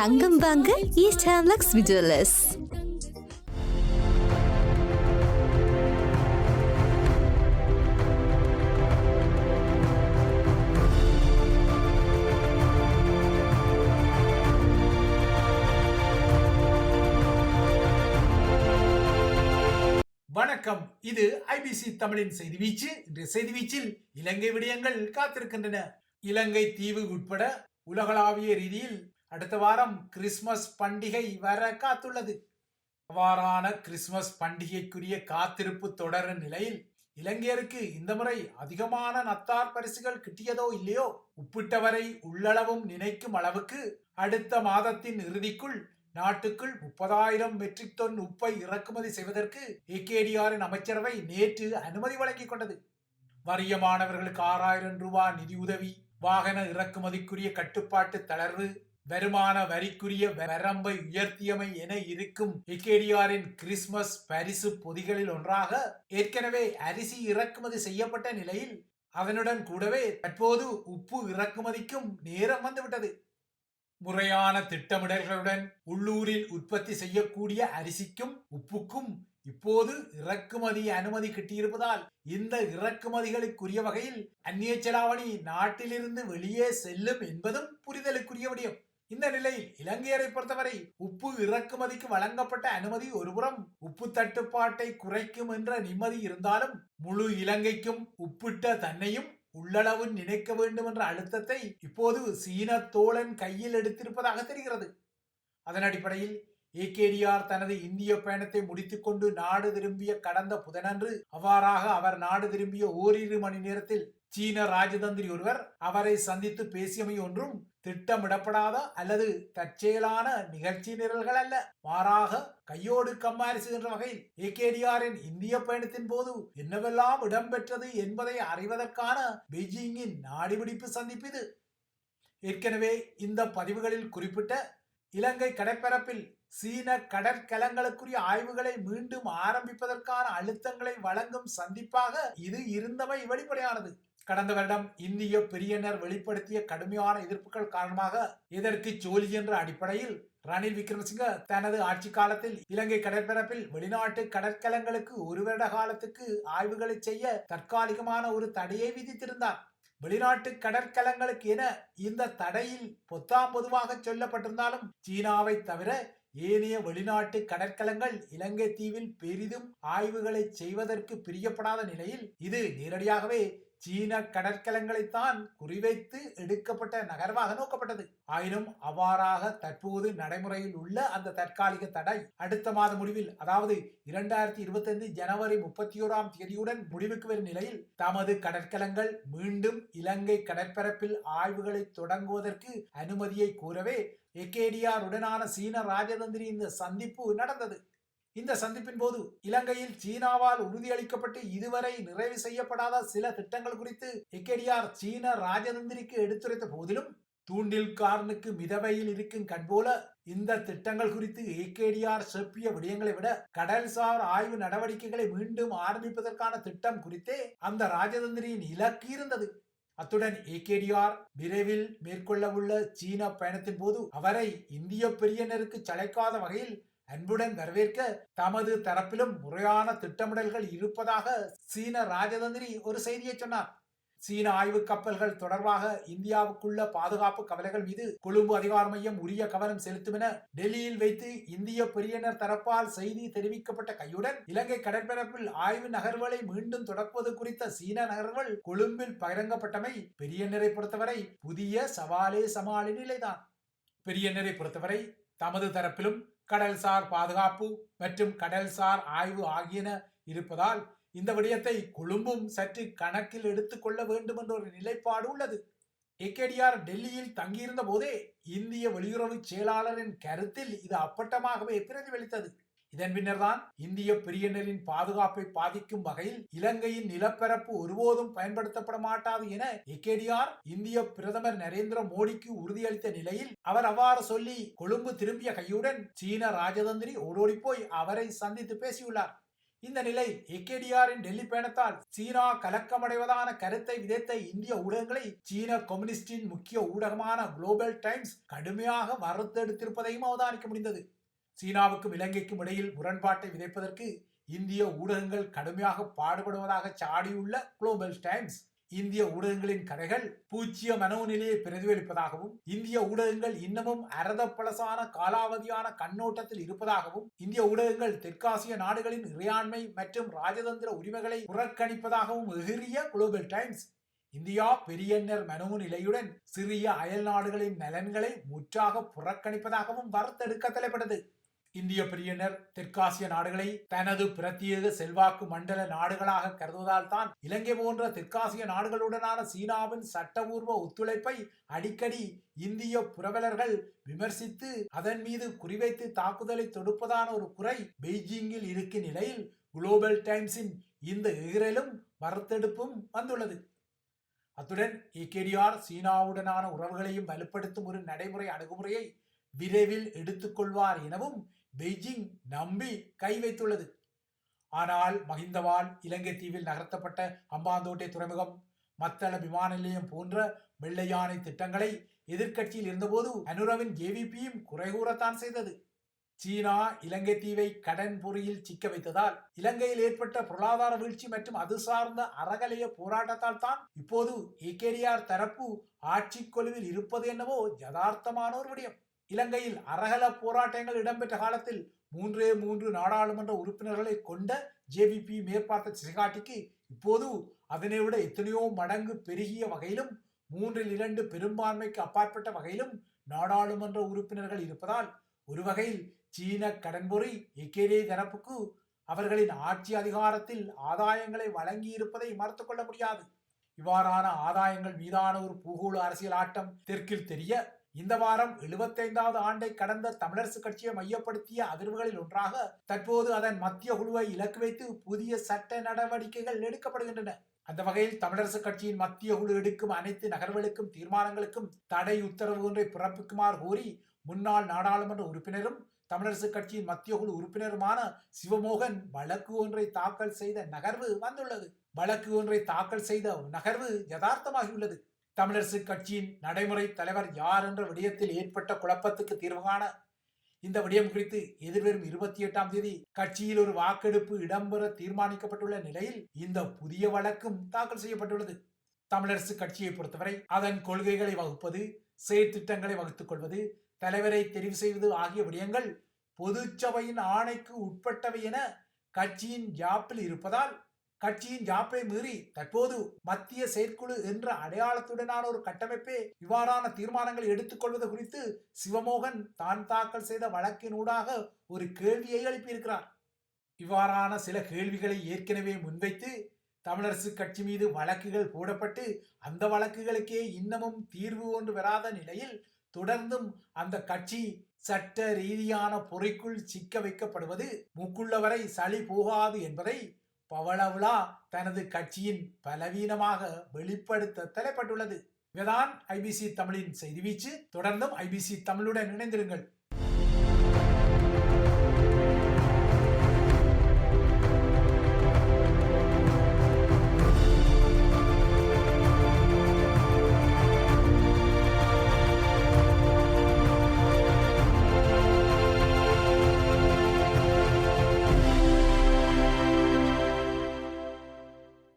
தங்கம் வாங்க ஈஸ்ட் ஹேம்லக்ஸ் விஜுவலர்ஸ் வணக்கம். இது ஐபிசி தமிழின் செய்தி வீச்சு. இன்றைய செய்தி வீச்சில் இலங்கை விடயங்கள் காத்திருக்கின்றன. இலங்கை தீவு உட்பட உலகளாவிய ரீதியில் அடுத்த வாரம் கிறிஸ்மஸ் பண்டிகை வர காத்துள்ளது. அவ்வாறான கிறிஸ்மஸ் பண்டிகைக்குரிய காத்திருப்பு தொடர நிலையில் இலங்கையருக்கு இந்த முறை அதிகமான நத்தார் பரிசுகள் கிட்டியதோ இல்லையோ? உப்பிட்டவரை உள்ளளவும் நினைக்கும் அளவுக்கு அடுத்த மாதத்தின் இறுதிக்குள் நாட்டுக்குள் முப்பதாயிரம் மெட்ரிக் டன் உப்பை இறக்குமதி செய்வதற்கு ஏகேடிஆரின் அமைச்சரவை நேற்று அனுமதி வழங்கிக் கொண்டது. வறிய மாணவர்களுக்கு ஆறாயிரம் ரூபாய் நிதியுதவி வாகன இறக்குமதிக்குரிய கட்டுப்பாட்டு தளர்வு வருமான வரிக்குரிய வரம்பை உயர்த்தியமை என இருக்கும் ஏகேடிஆரின் கிறிஸ்துமஸ் பரிசு பொதிகளில் ஒன்றாக ஏற்கனவே அரிசி இறக்குமதி செய்யப்பட்ட நிலையில் அதனுடன் கூடவே தற்போது உப்பு இறக்குமதிக்கும் நேரம் வந்துவிட்டது. முறையான திட்டமிடல்களுடன் உள்ளூரில் உற்பத்தி செய்யக்கூடிய அரிசிக்கும் உப்புக்கும் இப்போது இறக்குமதி அனுமதி கிட்டியிருப்பதால் இந்த இறக்குமதிகளுக்குரிய வகையில் அந்நிய செலாவணி நாட்டிலிருந்து வெளியே செல்லும் என்பதும் புரிதலுக்குரிய விடயம். இந்த நிலையில் இலங்கையரை பொறுத்தவரை உப்பு இறக்குமதிக்கு வழங்கப்பட்ட அனுமதி ஒருபுறம் உப்பு தட்டுப்பாட்டை குறைக்கும் என்ற நிம்மதி இருந்தாலும் முழு இலங்கைக்கும் உப்பிட்ட தன்னையும் உள்ளளவு நினைக்க வேண்டும் என்ற அழுத்தத்தை இப்போது சீன தோழன் கையில் எடுத்திருப்பதாக தெரிகிறது. அதன் அடிப்படையில் ஏகேடிஆர் தனது இந்திய பயணத்தை முடித்துக்கொண்டு நாடு திரும்பிய கடந்த புதனன்று அவ்வாறாக அவர் நாடு திரும்பிய ஓரிரு மணி நேரத்தில் சீன ராஜதந்திரி ஒருவர் அவரை சந்தித்து பேசியமை ஒன்றும் திட்டமிடப்படாத அல்லது தற்செயலான நிகழ்ச்சி நிரல்கள் அல்ல. மாறாக கையோடு கம்மாரிசுகின்ற வகையில் ஏகேடிஆரின் இந்திய பயணத்தின் போது என்னவெல்லாம் இடம்பெற்றது என்பதை அறிவதற்கான பெய்ஜிங்கின் நாடிபிடிப்பு சந்திப்பு இது. ஏற்கனவே இந்த பதிவுகளில் குறிப்பிட்ட இலங்கை கடற்பரப்பில் சீன கடற்கலங்களுக்குரிய ஆய்வுகளை மீண்டும் ஆரம்பிப்பதற்கான அழுத்தங்களை வழங்கும் சந்திப்பாக இது இருந்தமை வெளிப்படையானது. கடந்த வருடம் இந்திய பெரியனர் வெளிப்படுத்திய கடுமையான எதிர்ப்புகள் காரணமாக இதற்கு ஜோலி என்ற அடிப்படையில் ரணில் விக்ரமசிங்க தனது ஆட்சி காலத்தில் இலங்கை கடற்பரப்பில் வெளிநாட்டு கடற்கலங்களுக்கு ஒரு வருட காலத்துக்கு ஆய்வுகளை செய்ய தற்காலிகமான ஒரு தடையை விதித்திருந்தார். வெளிநாட்டு கடற்கலங்களுக்கு என இந்த தடையில் பொத்தாம் பொதுவாக சொல்லப்பட்டிருந்தாலும் சீனாவை தவிர ஏனைய வெளிநாட்டு கடற்கலங்கள் இலங்கை தீவில் பெரிதும் ஆய்வுகளை செய்வதற்கு பிரியப்படாத நிலையில் இது நேரடியாகவே சீன கடற்கலங்களைத்தான் குறிவைத்து எடுக்கப்பட்ட நகர்வாக நோக்கப்பட்டது. ஆயினும் அவ்வாறாக தற்போது நடைமுறையில் உள்ள அந்த தற்காலிக தடை அடுத்த மாத முடிவில் அதாவது இரண்டாயிரத்தி இருபத்தி ஐந்து ஜனவரி முப்பத்தி ஓராம் தேதியுடன் முடிவுக்கு வரும் நிலையில் தமது கடற்கலங்கள் மீண்டும் இலங்கை கடற்பரப்பில் ஆய்வுகளை தொடங்குவதற்கு அனுமதியை கூறவே எகேடிஆர் சீன ராஜதந்திரி இந்த சந்திப்பு நடந்தது. இந்த சந்திப்பின் போது இலங்கையில் சீனாவால் உறுதியளிக்கப்பட்டு இதுவரை நிறைவு செய்யப்படாத சில திட்டங்கள் குறித்து எக்கேடியார் சீன ராஜதந்திரிக்கு எடுத்துரைத்த போதிலும் தூண்டில் காரனுக்கு மிதவையில் இருக்கும் கண்போல இந்த திட்டங்கள் குறித்து ஏகேடிஆர் செப்பிய விடயங்களை விட கடல்சார் ஆய்வு நடவடிக்கைகளை மீண்டும் ஆரம்பிப்பதற்கான திட்டம் குறித்தே அந்த ராஜதந்திரியின் இலக்கு இருந்தது. அத்துடன் ஏகேடிஆர் விரைவில் மேற்கொள்ளவுள்ள சீன பயணத்தின் போது அவரை இந்திய பெரியனருக்கு சளைக்காத வகையில் அன்புடன் வரவேற்க தமது தரப்பிலும் முறையான திட்டமிடல்கள் இருப்பதாக சீன ராஜதந்திரி ஒரு செய்தியை சொன்னார். சீன ஆய்வு கப்பல்கள் தொடர்பாக இந்தியாவுக்குள்ள பாதுகாப்பு கவலைகள் மீது கொழும்பு அதிகார மையம் உரிய கவனம் செலுத்தும் என டெல்லியில் வைத்து இந்திய பெரியனர் தரப்பால் செய்தி தெரிவிக்கப்பட்ட கையுடன் இலங்கை கடற்பரப்பில் ஆய்வு நகர்வுகளை மீண்டும் தொடர்ப்பது குறித்த சீன நகர்வுகள் கொழும்பில் பகிரங்கப்பட்டமை பெரியனரை பொறுத்தவரை புதிய சவாலே சமாளி நிலைதான் பெரியனரை பொறுத்தவரை தமது தரப்பிலும் கடல்சார் பாதுகாப்பு மற்றும் கடல்சார் ஆய்வு ஆகியன இருப்பதால் இந்த விடயத்தை கொழும்பும் சற்று கணக்கில் எடுத்துக்கொள்ள வேண்டும் என்ற ஒரு நிலைப்பாடு உள்ளது. ஏகேடிஆர் டெல்லியில் தங்கியிருந்த போதே இந்திய வெளியுறவு செயலாளரின் கருத்தில் இது அப்பட்டமாகவே பிரதிபலித்தது. இதன் பின்னர்தான் இந்திய பிரியனரின் பாதுகாப்பை பாதிக்கும் வகையில் இலங்கையின் நிலப்பரப்பு ஒருபோதும் பயன்படுத்தப்பட மாட்டாது என எகேடிஆர் இந்திய பிரதமர் நரேந்திர மோடிக்கு உறுதியளித்த நிலையில் அவர் அவ்வாறு சொல்லி கொழும்பு திரும்பிய கையுடன் சீன ராஜதந்திரி ஓடோடி போய் அவரை சந்தித்து பேசியுள்ளார். இந்த நிலை எக்கேடிஆரின் டெல்லி பயணத்தால் சீனா கலக்கமடைவதான கருத்தை விதைத்த இந்திய ஊடகங்களை சீன கம்யூனிஸ்டின் முக்கிய ஊடகமான குளோபல் டைம்ஸ் கடுமையாக வறுத்தெடுத்திருப்பதையும் அவதானிக்க முடிந்தது. சீனாவுக்கும் இலங்கைக்கும் இடையில் முரண்பாட்டை விதைப்பதற்கு இந்திய ஊடகங்கள் கடுமையாக பாடுபடுவதாக சாடியுள்ள குளோபல் டைம்ஸ் இந்திய ஊடகங்களின் கதைகள் பூச்சிய மனோநிலையை பிரதிபலிப்பதாகவும் இந்திய ஊடகங்கள் இன்னமும் அரத பழசான காலாவதியான கண்ணோட்டத்தில் இருப்பதாகவும் இந்திய ஊடகங்கள் தெற்காசிய நாடுகளின் இறையாண்மை மற்றும் ராஜதந்திர உரிமைகளை புறக்கணிப்பதாகவும் எகிறிய குளோபல் டைம்ஸ் இந்தியா பெரியன்னர் மனோநிலையுடன் சிறிய அயல் நாடுகளின் நலன்களை முற்றாக புறக்கணிப்பதாகவும் வறுத்தெடுக்க தலைப்பட்டது. இந்திய பிரியனர் தெற்காசிய நாடுகளை தனது பிரத்யேக செல்வாக்கு மண்டல நாடுகளாக கருதுவதால் தான் இலங்கை போன்ற தெற்காசிய நாடுகளுடனான சீனாவின் சட்டபூர்வ ஒத்துழைப்பை அடிக்கடி இந்திய புரவலர்கள் விமர்சித்து அதன் மீது குறிவைத்து தாக்குதலை தொடுப்பதான ஒரு குறை பெய்ஜிங்கில் இருக்கும் நிலையில் குளோபல் டைம்ஸின் இந்த எகிரலும் வறுத்தெடுப்பும் வந்துள்ளது. அத்துடன் ஏகேடிஆர் சீனாவுடனான உறவுகளையும் வலுப்படுத்தும் ஒரு நடைமுறை அணுகுமுறையை விரைவில் எடுத்துக்கொள்வார் எனவும் பெய்ஜிங் நம்பி கை வைத்துள்ளது. ஆனால் மகிந்தவால் இலங்கை தீவில் நகர்த்தப்பட்ட அம்பாந்தோட்டை துறைமுகம் மத்தள விமான நிலையம் போன்ற வெள்ளையானை திட்டங்களை எதிர்க்கட்சியில் இருந்தபோது அனுரவின் ஜேவிபியும் குறை கூறத்தான் செய்தது. சீனா இலங்கை தீவை கடன் பொறியில் சிக்க வைத்ததால் இலங்கையில் ஏற்பட்ட பொருளாதார வீழ்ச்சி மற்றும் அது சார்ந்த அறகலைய போராட்டத்தால் தான் இப்போது ஏகேடிஆர் தரப்பு ஆட்சி கொலுவில் இருப்பது என்னவோ யதார்த்தமான ஒரு விடயம். இலங்கையில் அரகல போராட்டங்கள் இடம்பெற்ற காலத்தில் மூன்றே மூன்று நாடாளுமன்ற உறுப்பினர்களை கொண்ட ஜேவிபி மேற்பார்த்த சிகாட்டிக்கு இப்போது அதனை விட எத்தனையோ மடங்கு பெருகிய வகையிலும் மூன்றில் இரண்டு பெரும்பான்மைக்கு அப்பாற்பட்ட வகையிலும் நாடாளுமன்ற உறுப்பினர்கள் இருப்பதால் ஒரு வகையில் சீன கடன்பொறி எக்கேடே தரப்புக்கு அவர்களின் ஆட்சி அதிகாரத்தில் ஆதாயங்களை வழங்கி இருப்பதை மறுத்துக் கொள்ள முடியாது. இவ்வாறான ஆதாயங்கள் மீதான ஒரு பூகோள அரசியல் ஆட்டம் தெற்கில் தெரிய இந்த வாரம் எழுபத்தைந்தாவது ஆண்டை கடந்த தமிழரசு கட்சியை மையப்படுத்திய அதிர்வுகளில் ஒன்றாக தற்போது அதன் மத்திய குழுவை இலக்கு வைத்து புதிய சட்ட நடவடிக்கைகள் எடுக்கப்படுகின்றன. அந்த வகையில் தமிழரசு கட்சியின் மத்திய குழு எடுக்கும் அனைத்து நகர்வுகளுக்கும் தீர்மானங்களுக்கும் தடை உத்தரவு ஒன்றை பிறப்பிக்குமாறு கூறி முன்னாள் நாடாளுமன்ற உறுப்பினரும் தமிழரசு கட்சியின் மத்திய குழு உறுப்பினருமான சிவமோகன் வழக்கு ஒன்றை தாக்கல் செய்த நகர்வு வந்துள்ளது. வழக்கு ஒன்றை தாக்கல் செய்த நகர்வு யதார்த்தமாகியுள்ளது. தமிழரசு கட்சியின் நடைமுறை தலைவர் யார் என்ற விடயத்தில் ஏற்பட்ட குழப்பத்துக்கு தீர்வு காண இந்த விடயம் குறித்து எதிர்வரும் இருபத்தி எட்டாம் தேதி கட்சியில் ஒரு வாக்கெடுப்பு இடம்பெற தீர்மானிக்கப்பட்டுள்ள நிலையில் இந்த புதிய வழக்கும் தாக்கல் செய்யப்பட்டுள்ளது. தமிழரசு கட்சியை பொறுத்தவரை அதன் கொள்கைகளை வகுப்பது செயற்திட்டங்களை வகுத்துக் கொள்வது தலைவரை தெரிவு செய்வது ஆகிய விடயங்கள் பொதுச்சபையின் ஆணைக்கு உட்பட்டவை என கட்சியின் ஜாப்பில் இருப்பதால் கட்சியின் ஜாப்பை மீறி தற்போது மத்திய செயற்குழு என்ற அடையாளத்துடனான ஒரு கட்டமைப்பே இவ்வாறான தீர்மானங்களை எடுத்துக்கொள்வது குறித்து சிவமோகன் தான் தாக்கல் செய்த வழக்கினூடாக ஒரு கேள்வியை எழுப்பியிருக்கிறார். இவ்வாறான சில கேள்விகளை ஏற்கனவே முன்வைத்து தமிழரசு கட்சி மீது வழக்குகள் போடப்பட்டு அந்த வழக்குகளுக்கே இன்னமும் தீர்வு ஒன்று வராத நிலையில் தொடர்ந்தும் அந்த கட்சி சட்ட ரீதியான பொறைக்குள் சிக்க வைக்கப்படுவது மூக்குள்ளவரை சளி போகாது என்பதை பவளவுலா தனது கட்சியின் பலவீனமாக வெளிப்படுத்த தலைப்பட்டுள்ளது. இதுதான் ஐபிசி தமிழின் செய்தி வீச்சு. தொடர்ந்தும் ஐபிசி தமிழுடன் இணைந்திருங்கள்.